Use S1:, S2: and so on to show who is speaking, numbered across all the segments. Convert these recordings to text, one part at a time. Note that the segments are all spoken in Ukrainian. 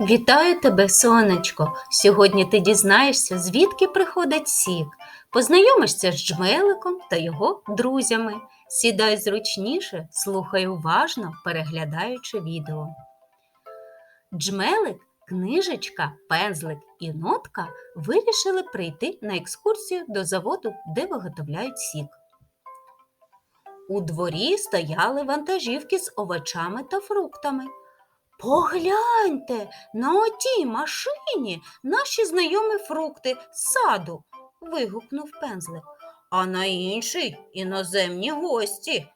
S1: Вітаю тебе, сонечко! Сьогодні ти дізнаєшся, звідки приходить сік. Познайомишся з джмеликом та його друзями. Сідай зручніше, слухай уважно, переглядаючи відео. Джмелик, книжечка, пензлик і нотка вирішили прийти на екскурсію до заводу, де виготовляють сік. У дворі стояли вантажівки з овочами та фруктами. Погляньте, на отій машині наші знайомі фрукти з саду, вигукнув пензлик. А на іншій іноземні гості.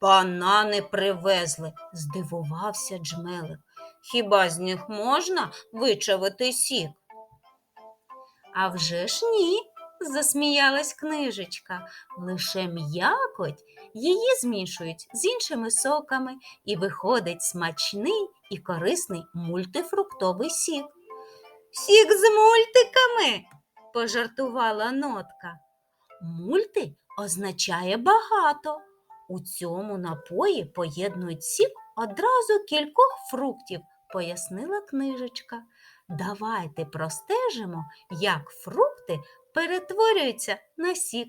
S1: Банани привезли, здивувався джмелик. Хіба з них можна вичавити сік? А вже ж ні, засміялась книжечка. Лише м'якоть її змішують з іншими соками і виходить смачний і корисний мультифруктовий сік. Сік з мультиками, пожартувала нотка. Мульти означає багато. У цьому напої поєднують сік одразу кількох фруктів, пояснила книжечка. Давайте простежимо, як фрукти перетворюються на сік.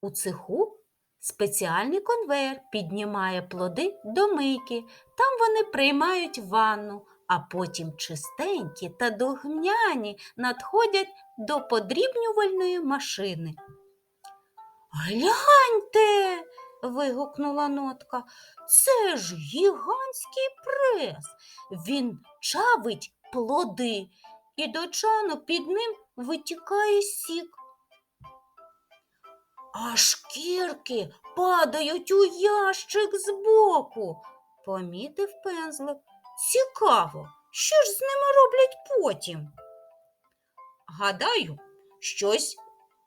S1: У цеху спеціальний конвейер піднімає плоди до мийки. Там вони приймають ванну, а потім чистенькі та догмняні надходять до подрібнювальної машини. Гляньте. вигукнула нотка. Це ж гігантський прес. Він чавить плоди, і до чану під ним витікає сік. А шкірки падають у ящик збоку, помітив пензлик. Цікаво, що ж з ними роблять потім? Гадаю, щось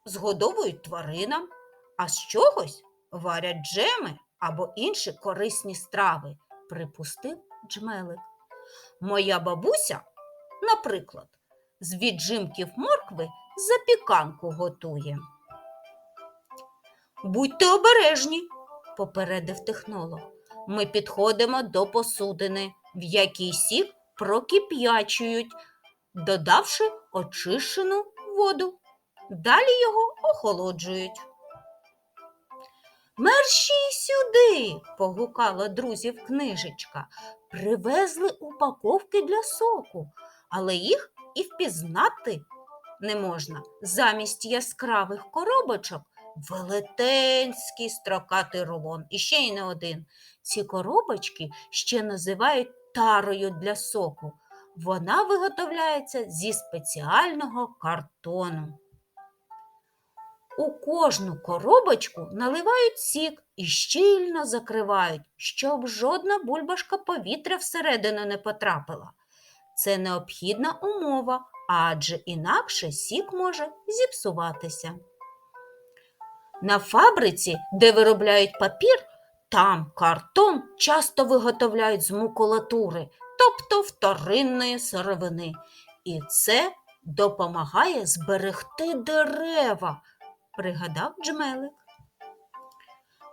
S1: згодовують тваринам, а з чогось варять джеми або інші корисні страви, припустив джмелик. Моя бабуся, наприклад, з віджимків моркви запіканку готує. Будьте обережні, попередив технолог. Ми підходимо до посудини, в якій сік прокип'ячують, додавши очищену воду. Далі його охолоджують. Мерщій сюди, погукала друзів книжечка. Привезли упаковки для соку, але їх і впізнати не можна. Замість яскравих коробочок велетенський строкатий рулон. І ще й не один. Ці коробочки ще називають тарою для соку. Вона виготовляється зі спеціального картону. У кожну коробочку наливають сік і щільно закривають, щоб жодна бульбашка повітря всередину не потрапила. Це необхідна умова, адже інакше сік може зіпсуватися. На фабриці, де виробляють папір, там картон часто виготовляють з макулатури, тобто вторинної сировини. І це допомагає зберегти дерева, пригадав джмелик.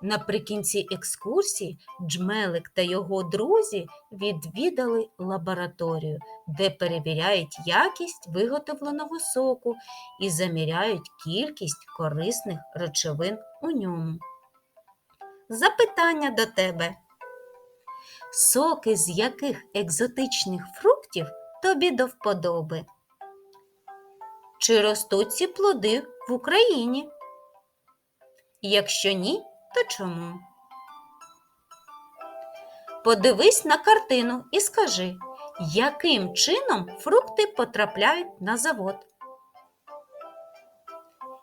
S1: Наприкінці екскурсії Джмелик та його друзі відвідали лабораторію, де перевіряють якість виготовленого соку і заміряють кількість корисних речовин у ньому. Запитання до тебе. Соки з яких екзотичних фруктів тобі до вподоби? Чи ростуть ці плоди в Україні? Якщо ні, то чому? Подивись на картину і скажи, яким чином фрукти потрапляють на завод?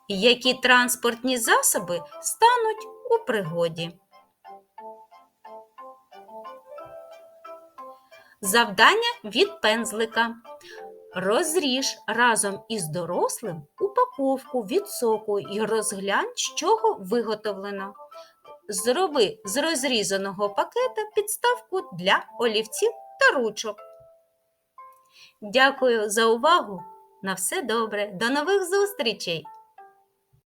S1: Які транспортні засоби стануть у пригоді? Завдання від пензлика. Розріж разом із дорослим упаковку від соку і розглянь, з чого виготовлено. Зроби з розрізаного пакета підставку для олівців та ручок. Дякую за увагу! На все добре! До нових зустрічей!